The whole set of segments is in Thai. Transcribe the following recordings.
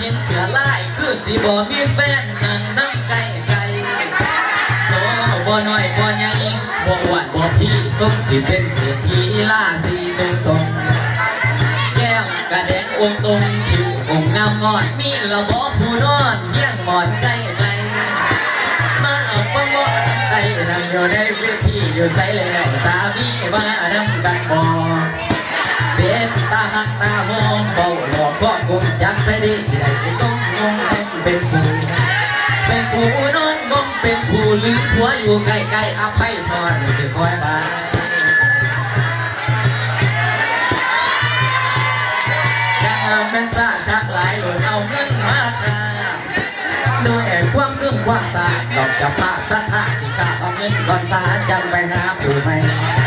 เห็นเสือลายคือสิบ่มีแฟนนั่งนั่งไกลไกลโตบ่น้อยบ่ใหญ่บ่อ้วนบ่พี่สมสิเป็นเสือทีล่าสีทรงทรงแก้มกระแดงองตรงผิวองค์งามงอนมีระบอผู้นอนเยี่ยงหมอนไกลไกลมาเอาฟังว่ไอ้นั่งอยู่ในเวทีอยู่ใส่แล้วสามีมาดำกันบ่เป็นตาหักตาหอ จักไปได้สิได้ไปส่งงงเป็นผู้เป็นผู้นอนงงเป็นผู้ลืมหัวอยู่ใกล้ๆอภัยทอนสิคอยบายยังเป็นซาทักหลายหล่นเอาเงินมาค่าด้วยความซึมความสาดดอกจะพาสัทธาสิกาเอาเงินก่อนสาจังไปหาผู้ใหม่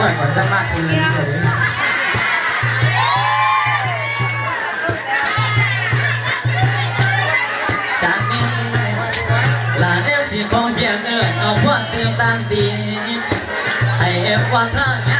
ว่าขอสมัครคุณเลยจากนี้ลาเดียวสิขอเพียงเอิญเอาพวกเติมตามตีให้เอฟว่าข้างแง่เมพ